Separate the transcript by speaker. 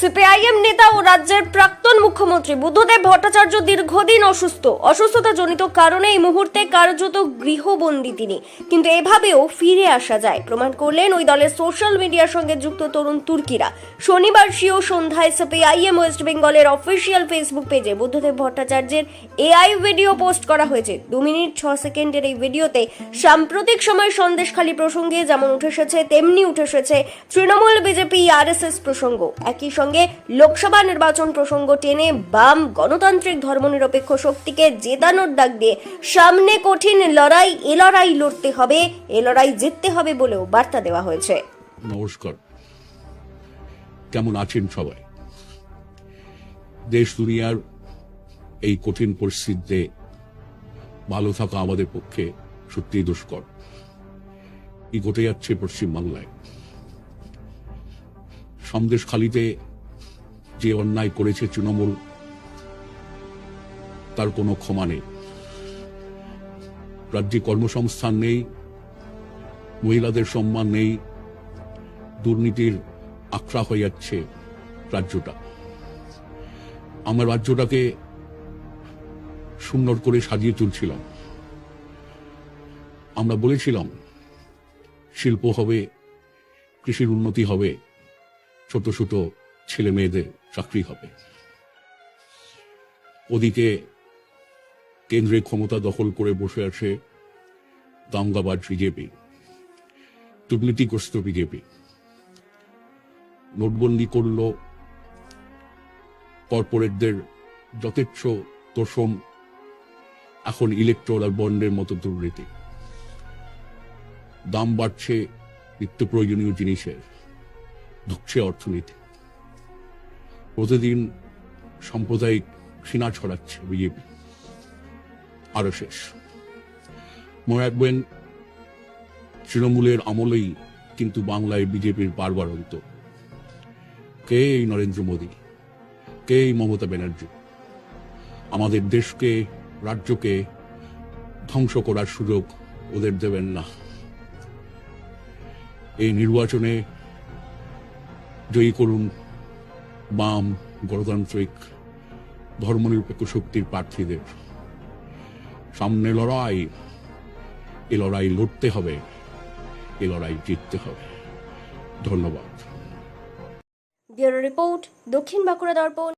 Speaker 1: CPIM নেতা ও রাজ্যের প্রাক্তন মুখ্যমন্ত্রী বুদ্ধদেব ভট্টাচার্য দীর্ঘদিন অসুস্থ। অসুস্থতাজনিত কারণে এই মুহূর্তে কার্যত গৃহবন্দী তিনি। কিন্তু এভাবেও ফিরে আসা যায়। প্রমাণ করলেন ওই দলের সোশ্যাল মিডিয়ার সঙ্গে যুক্ত তরুণ তুর্কিরা। শনিবার সিও সন্ধ্যায় সিপিআইএম ওয়েস্ট বেঙ্গলের অফিসিয়াল ফেসবুক পেজে বুদ্ধদেব ভট্টাচার্যের এআই ভিডিও পোস্ট করা হয়েছে। দু মিনিট ছ সেকেন্ডের এই ভিডিওতে সাম্প্রতিক সময় সন্দেশখালী প্রসঙ্গে যেমন উঠে এসেছে, তেমনি উঠে এসেছে তৃণমূল বিজেপি আরএসএস প্রসঙ্গ। একই সঙ্গে লোকসভা নির্বাচন প্রসঙ্গ টেনে বাম গণতান্ত্রিক ধর্মনিরপেক্ষ শক্তিকে জেতানোর ডাক দিয়ে সামনে কঠিন লড়াই, এ লড়াই লড়তে হবে, এ লড়াই জিততে হবে বলেও বার্তা দেওয়া হয়েছে।
Speaker 2: নমস্কার। কেমন আছেন সবাই? দেশ দুনিয়ার এই কঠিন পরিস্থিতিতে ভালো থাকা আমাদের পক্ষে সত্যিই দুষ্কর। ঘটে যাচ্ছে পশ্চিমবাংলায়? সন্দেশখালিতে যে অন্যায় করেছে তৃণমূল, তার কোনো ক্ষমা নেই। রাজ্যে কর্মসংস্থান নেই, মহিলাদের সম্মান নেই, দুর্নীতির আখড়া হয়ে যাচ্ছে রাজ্যটা। আমার রাজ্যটাকে সুন্দর করে সাজিয়ে তুলছিলাম। আমরা বলেছিলাম, শিল্প হবে, কৃষির উন্নতি হবে, ছোট ছোট ছেলে মেয়েদের চাকরি হবে। ওদিকে কেন্দ্রে ক্ষমতা দখল করে বসে আছে দাঙ্গাবাজ বিজেপি, দুর্নীতিগ্রস্ত বিজেপি। নোটবন্দি করল কর্পোরেটদের যথেচ্ছ তোষণ, এখন ইলেকট্রাল বন্ডের মতো দুর্নীতি। দাম বাড়ছে নিত্য প্রয়োজনীয় জিনিসের, ঢুকছে অর্থনীতি। প্রতিদিন সাম্প্রদায়িক ঘৃণা ছড়াচ্ছে বিজেপি। আরও শেষ। মনে রাখবেন তৃণমূলের আমলেই কিন্তু বাংলায় বিজেপির বারবারন্ত কে এই নরেন্দ্র মোদী? কে এই মমতা ব্যানার্জি? আমাদের দেশকে, রাজ্যকে ধ্বংস করার সুযোগ ওদের দেবেন না। এই নির্বাচনে জয়ী করুন বাম গণতান্ত্রিক ধর্মনিরপেক্ষ শক্তির প্রার্থীদের। সামনে লড়াই, এ লড়াই লড়তে হবে, এ লড়াই জিততে হবে। ধন্যবাদ।
Speaker 1: রিপোর্ট দক্ষিণ বাঁকুড়া দর্পণ।